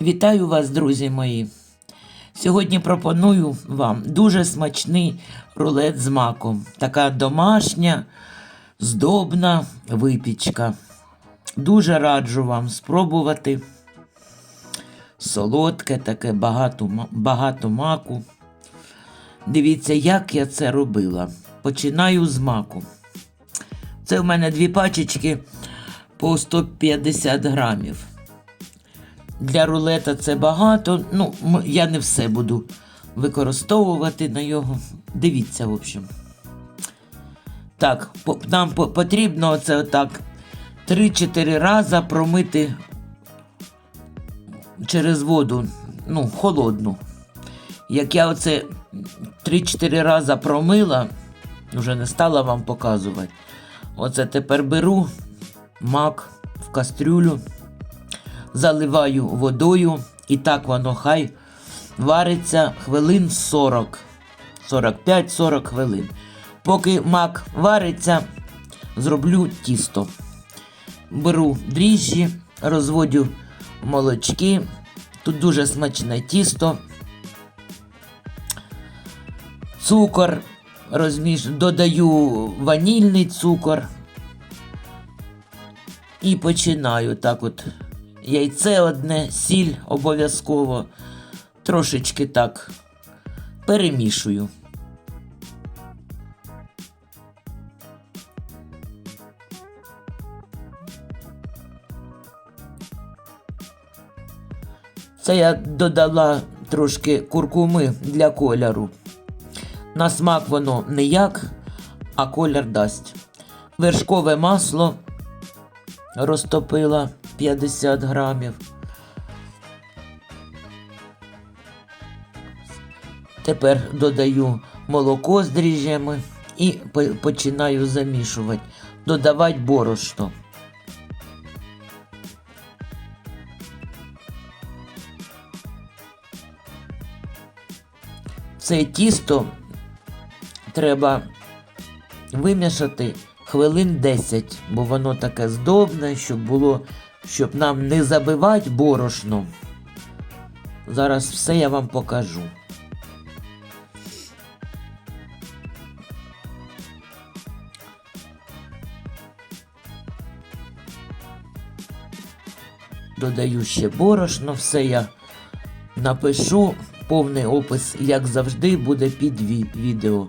Вітаю вас, друзі мої. Сьогодні пропоную вам дуже смачний рулет з маком. Така домашня, здобна випічка. Дуже раджу вам спробувати. Солодке, таке багато, багато маку. Дивіться, як я це робила. Починаю з маку. Це в мене дві пачечки по 150 грамів. Для рулета це багато. Ну, я не все буду використовувати на його. Дивіться, в общем. Так, нам потрібно оце отак 3-4 рази промити через воду, ну, холодну. Як я оце 3-4 рази промила, вже не стала вам показувати. Оце тепер беру мак в кастрюлю заливаю водою, і так воно хай вариться хвилин 40, 45-40 хвилин. Поки мак вариться, зроблю тісто. Беру дріжджі, розводю молочки. Тут дуже смачне тісто. Цукор розміш... додаю ванільний цукор. І починаю так от. Яйце одне, сіль обов'язково. Трошечки так перемішую. Це я додала трошки куркуми для кольору. На смак воно не як, а колір дасть. Вершкове масло розтопила 50 грамів. Тепер додаю молоко з дріжджами і починаю замішувати, додавати борошно. Це тісто треба вимішати хвилин 10, бо воно таке здобне, щоб було, щоб нам не забивати борошно. Зараз все я вам покажу. Додаю ще борошно, все я напишу. Повний опис, як завжди, буде під ві- відео.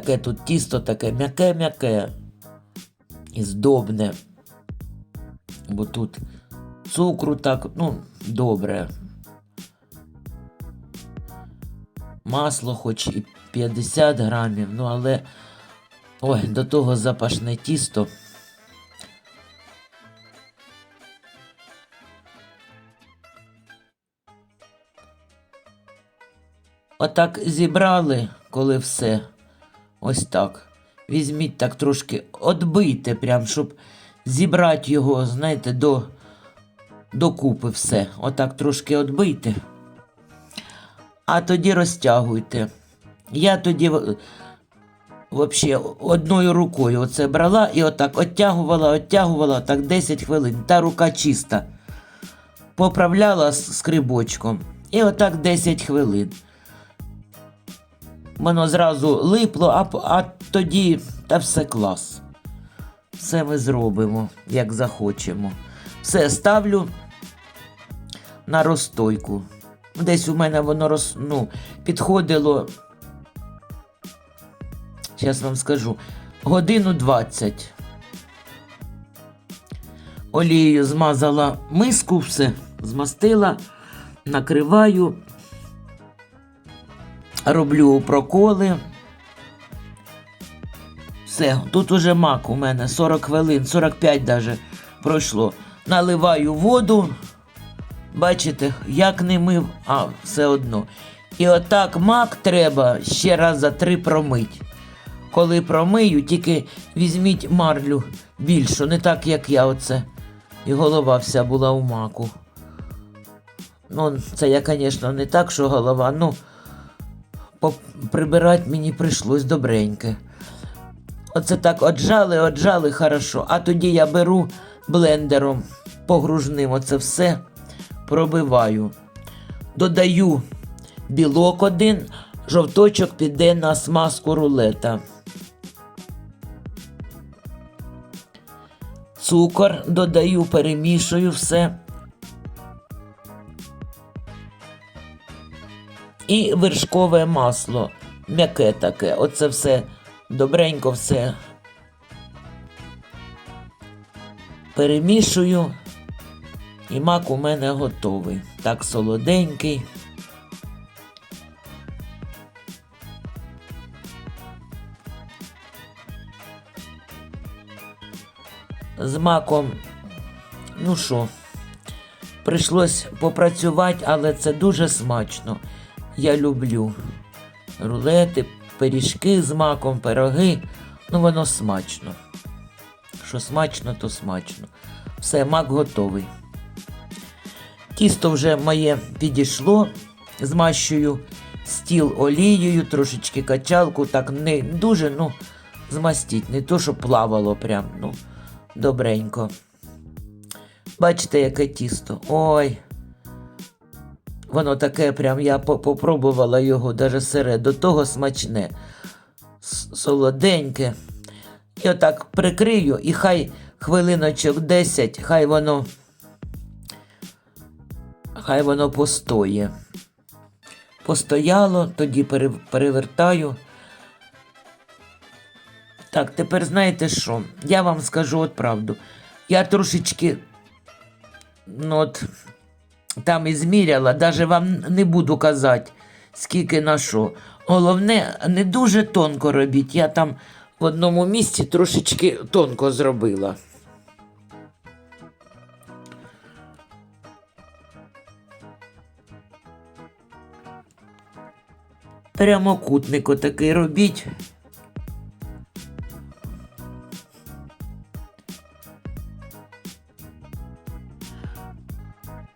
Таке тут тісто таке м'яке-м'яке і здобне. Бо тут цукру так, ну, добре. Масло хоч і 50 грамів, ну але ой, до того запашне тісто. Отак зібрали, коли все. Ось так. Візьміть так трошки, отбийте, прям, щоб зібрати його, знаєте, до, докупи все. Отак трошки отбийте. А тоді розтягуйте. Я тоді вообще одною рукою оце брала і отак оттягувала, оттягувала так 10 хвилин. Та рука чиста. Поправляла скрибочком. І отак 10 хвилин. Воно зразу липло, а, а тоді та все клас. Все ми зробимо, як захочемо. Все ставлю на розстойку. Десь у мене воно роз, ну, підходило. Зараз вам скажу. Годину 20. Олією змазала миску, все, змастила, накриваю, роблю проколи. Все, тут уже мак у мене 40 хвилин, 45 даже пройшло. Наливаю воду. Бачите, як не мив, а все одно. І отак мак треба ще раз за три промить. Коли промию, тільки візьміть марлю більшу, не так, як я оце. І голова вся була у маку. Ну, це я, звісно, не так, що голова, ну, прибирати мені прийшлось добреньке. Оце так отжали, отжали хорошо. А тоді я беру блендером погружним оце все пробиваю. Додаю білок один, жовточок піде на смазку рулета. Цукор додаю, перемішую все. І вершкове масло. М'яке таке. Оце все добренько все. Перемішую. І мак у мене готовий. Так солоденький. З маком, ну що, прийшлось попрацювати, але це дуже смачно. Я люблю рулети, пиріжки з маком, пироги. Ну, воно смачно. Що смачно, то смачно. Все, мак готовий. Тісто вже моє підійшло, змащую стіл олією, трошечки качалку, так не дуже, ну, змастіть, не то, що плавало прям, ну, добренько. Бачите, яке тісто. Ой. Воно таке прям, я попробувала його даже сире, до того смачне, солоденьке. І отак прикрию, і хай хвилиночок 10, хай воно хай воно постоє. Постояло, тоді перевертаю. Так, тепер знаєте що? Я вам скажу от правду. Я трошечки ну, от, там і зміряла, навіть вам не буду казати, скільки на що. Головне, не дуже тонко робіть. Я там в одному місці трошечки тонко зробила. Прямокутник отакий робіть.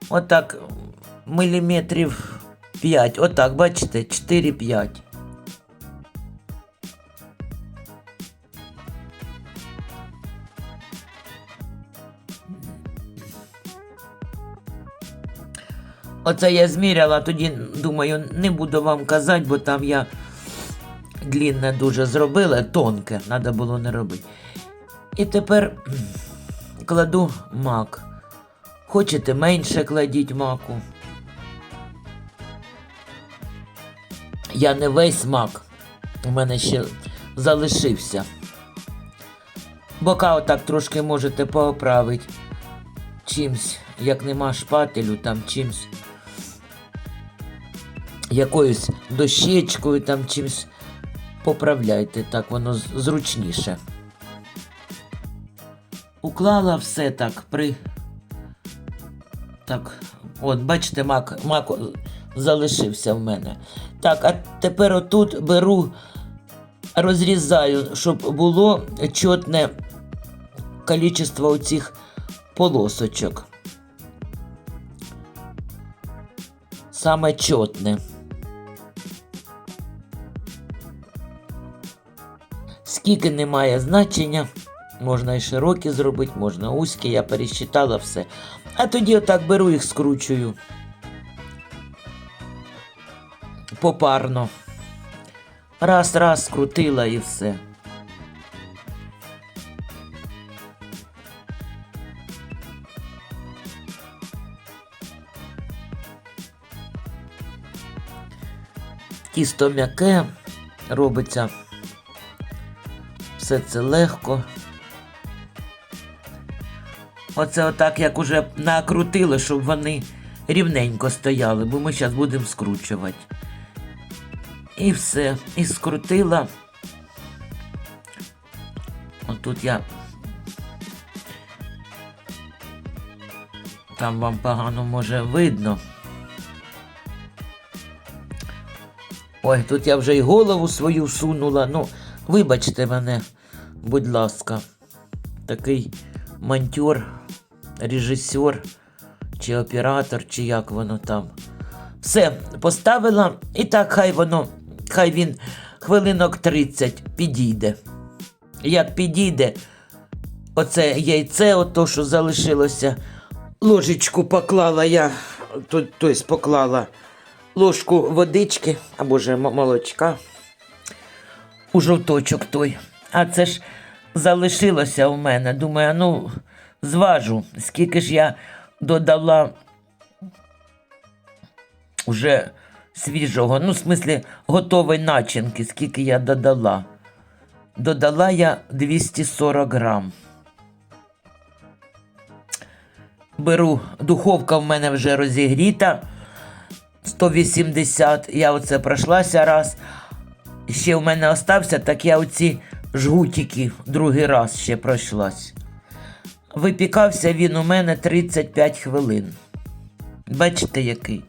Отак міліметрів 5. Отак, бачите, 4-5. Оце я зміряла, тоді думаю, не буду вам казати, бо там я длінне дуже зробила, тонке, треба було не робити. І тепер кладу мак. Хочете менше кладіть маку. Я не весь мак. У мене ще залишився. Бока отак трошки можете поправити. Чимсь, як нема шпателю, там чимсь. Якоюсь дощечкою, там чимсь поправляйте, так воно зручніше. Уклала все так при. Так, от, бачите, мак, мак залишився в мене. Так, а тепер отут беру, розрізаю, щоб було чотне кількість оцих полосочок. Саме чотне. Скільки не має значення, можна і широкі зробити, можна узькі, я пересчитала все. А тоді отак беру їх, скручую. Попарно. Раз, раз скрутила і все. Тісто м'яке робиться. Все це легко. Оце отак, як уже накрутили, щоб вони рівненько стояли, бо ми зараз будемо скручувати. І все. І скрутила. Отут я. Там вам погано може видно. Ой, тут я вже й голову свою всунула. Ну, вибачте мене, будь ласка. Такий монтер, режисер, чи оператор, чи як воно там. Все, поставила, і так хай воно хай він хвилинок 30 підійде. Як підійде, оце яйце, ото, що залишилося, ложечку поклала я, то- тобто поклала ложку водички або ж молочка у жовточок той. А це ж залишилося у мене. Думаю, ну, зважу, скільки ж я додала уже свіжого, ну, в смислі, готової начинки, скільки я додала. Додала я 240 грам. Беру, духовка в мене вже розігріта. 180. Я оце пройшлася раз. Ще в мене остався, так я оці жгутики другий раз ще пройшлась. Випікався він у мене 35 хвилин. Бачите, який?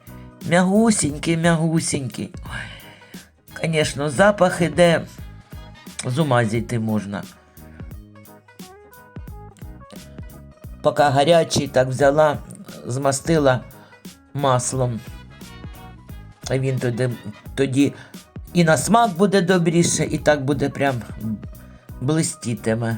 Мягусінький, мягусінький. Ой, Звісно, запах іде, з ума зійти можна. Поки гарячий, так взяла, змастила маслом. А він тоді, тоді і на смак буде добріше, і так буде прям блистітиме.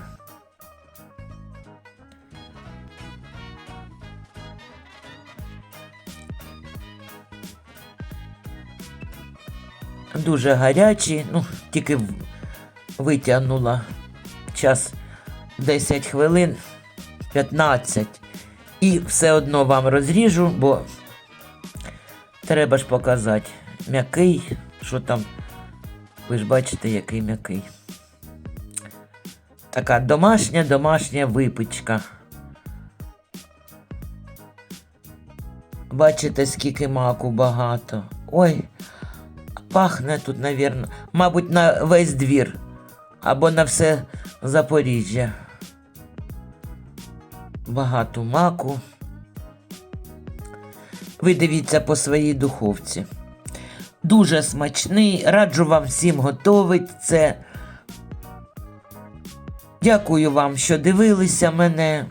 Дуже гарячий, ну, тільки витягнула час 10 хвилин, 15. І все одно вам розріжу, бо Треба ж показати. М'який, що там. Ви ж бачите, який м'який. Така домашня домашня випічка. Бачите, скільки маку багато. Ой, пахне тут, навірно, мабуть, на весь двір або на все Запоріжжя. Багато маку. Ви дивіться по своїй духовці. Дуже смачний, раджу вам всім готовить це. Дякую вам, що дивилися мене.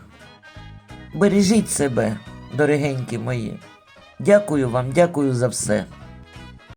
Бережіть себе, дорогенькі мої. Дякую вам, дякую за все.